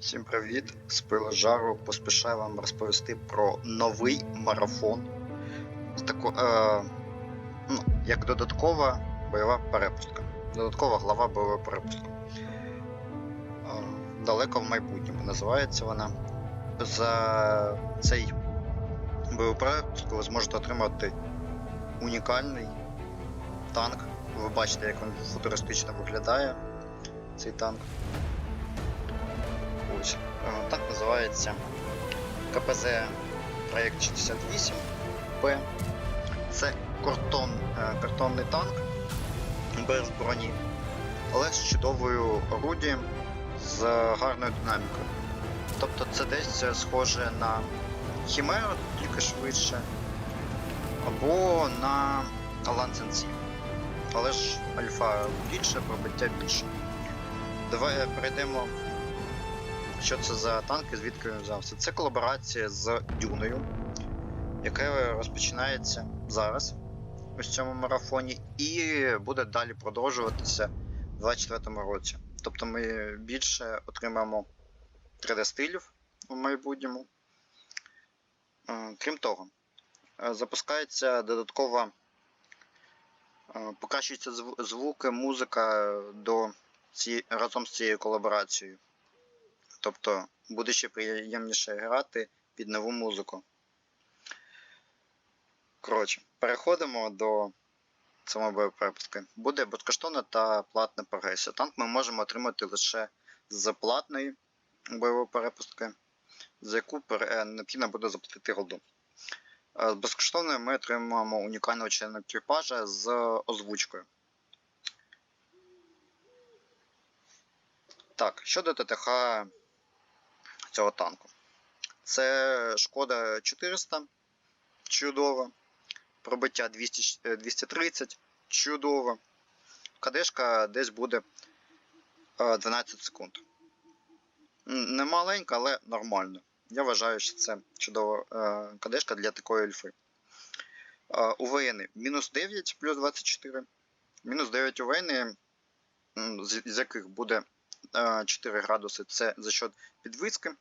Всім привіт! З пилу жару поспішаю вам розповісти про новий марафон. Тако, е, ну, як додаткова бойова перепустка. Додаткова глава бойової перепустки. Е, далеко в майбутньому називається вона. За цей бойову перепустку ви зможете отримати унікальний танк. Ви бачите, як він футуристично виглядає. Цей танк. Е, Так називається КПЗ проєкт 68 П. Це картон, е, картонний танк без броні, але з чудовою орудієм з гарною динамікою. Тобто це десь е, схоже на Хімеру, тільки швидше, або на Лансенсі. Але ж альфа більше, пробиття більше. Давай перейдемо що це за танк і звідки він взявся? Це колаборація з Дюною, яка розпочинається зараз у цьому марафоні, і буде далі продовжуватися в 2024 році. Тобто ми більше отримаємо 3D-стилів у майбутньому. Е, Крім того, е, запускається додаткова, е, покращуються звуки, музика до цієї, разом з цією колаборацією. Тобто буде ще приємніше грати під нову музику. Коротше, переходимо до самої боєприпуски. Буде безкоштовна та платна прогресія. Танк ми можемо отримати лише з платної бойової перепустки, за яку необхідно буде заплатити голду. Е, З безкоштовної ми отримаємо унікального члена екіпажа з озвучкою. Так, щодо ТТХ цього танку. Це шкода 400, чудово. Пробиття 200, е, 230, чудово. КДшка десь буде е, 12 секунд. М, Не маленька, але нормально. Я вважаю, що це чудова е, КДшка для такої ельфи. Е, У воєни мінус 9 плюс 24. Мінус 9 у воєни, з яких буде е, 4 градуси це за счет підвиски,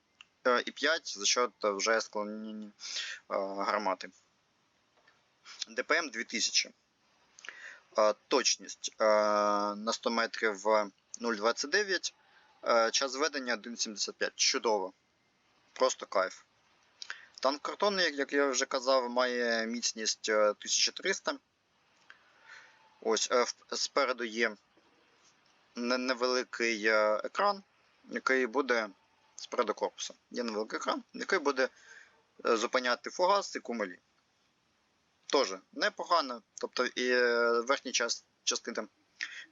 е, і 5 за счет е, вже склонені е, гармати. ДПМ 2000. Е, Точність е, на 100 метрів е, 0,29. Е, Час ведення 1,75. Чудово. Просто кайф. Танк картонний, як я вже казав, має міцність е, 1300. Ось е, спереду є невеликий е, екран, який буде спереду корпуса. Є невеликий екран, який буде е, зупиняти фугас і кумулі. Тоже непогано. Тобто і е, верхня час, частина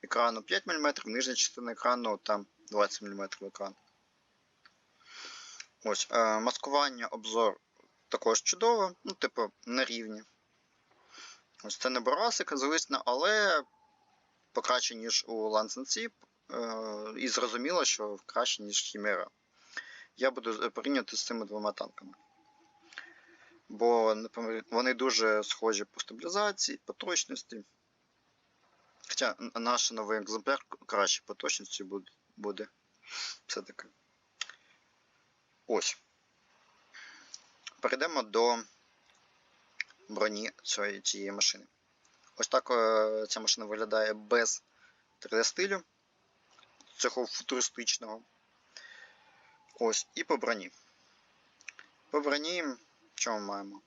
екрану 5 мм, нижня частина екрану там 20 мм екран. Ось, е, маскування, обзор також чудово, ну, типу, на рівні. Ось це не Борасик, звісно, але покраще, ніж у Лансенсі, і зрозуміло, що краще, ніж Хімера. Я буду порівнювати з цими двома танками. Бо вони дуже схожі по стабілізації, по точності. Хоча наш новий екземпляр краще по точності буде. буде. Все-таки. Ось. Перейдемо до броні цієї, цієї машини. Ось так е, ця машина виглядає без 3D стилю. Цього футуристичного. Ось, і по броні. По броні, що ми маємо?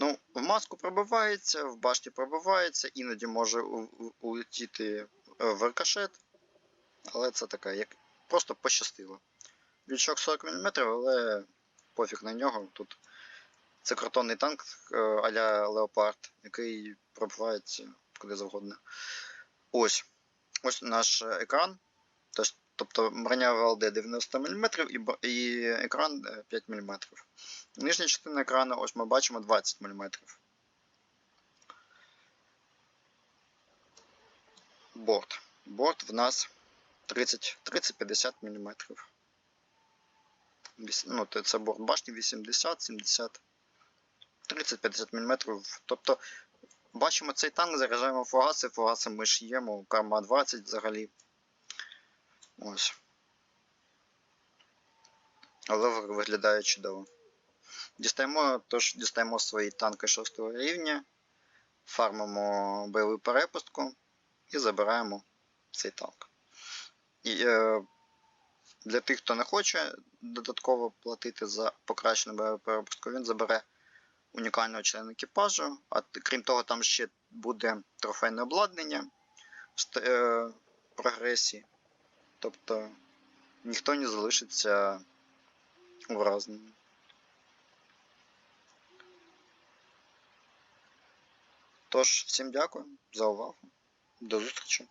Ну, в маску пробивається, в башті пробивається, іноді може улетіти е, в рикошет. Але це таке, як просто пощастило. Лючок 40 мм, але пофіг на нього. Тут це картонний танк е, а-ля Леопард, який пробивається куди завгодно. Ось. Ось наш екран. Тож- Тобто броня ВЛД 90 мм і, екран е, 5 мм. Нижня частина екрану, ось ми бачимо 20 мм. Борт. Борт в нас 30-50 мм. Ну, це борт башні 80-70. 30-50 мм. Тобто, бачимо цей танк, заряджаємо фугаси, фугаси ми шиємо, карма 20 взагалі. Ось. але виглядає чудово. Дістаємо, тож дістаємо свої танки 6 рівня, фармимо бойову перепустку і забираємо цей танк. І е, для тих, хто не хоче додатково платити за покращену бойову перепустку, він забере унікального члена екіпажу. А крім того, там ще буде трофейне обладнання в е, прогресії. Тобто ніхто не залишиться уразним. Тож, всім дякую за увагу. До зустрічі.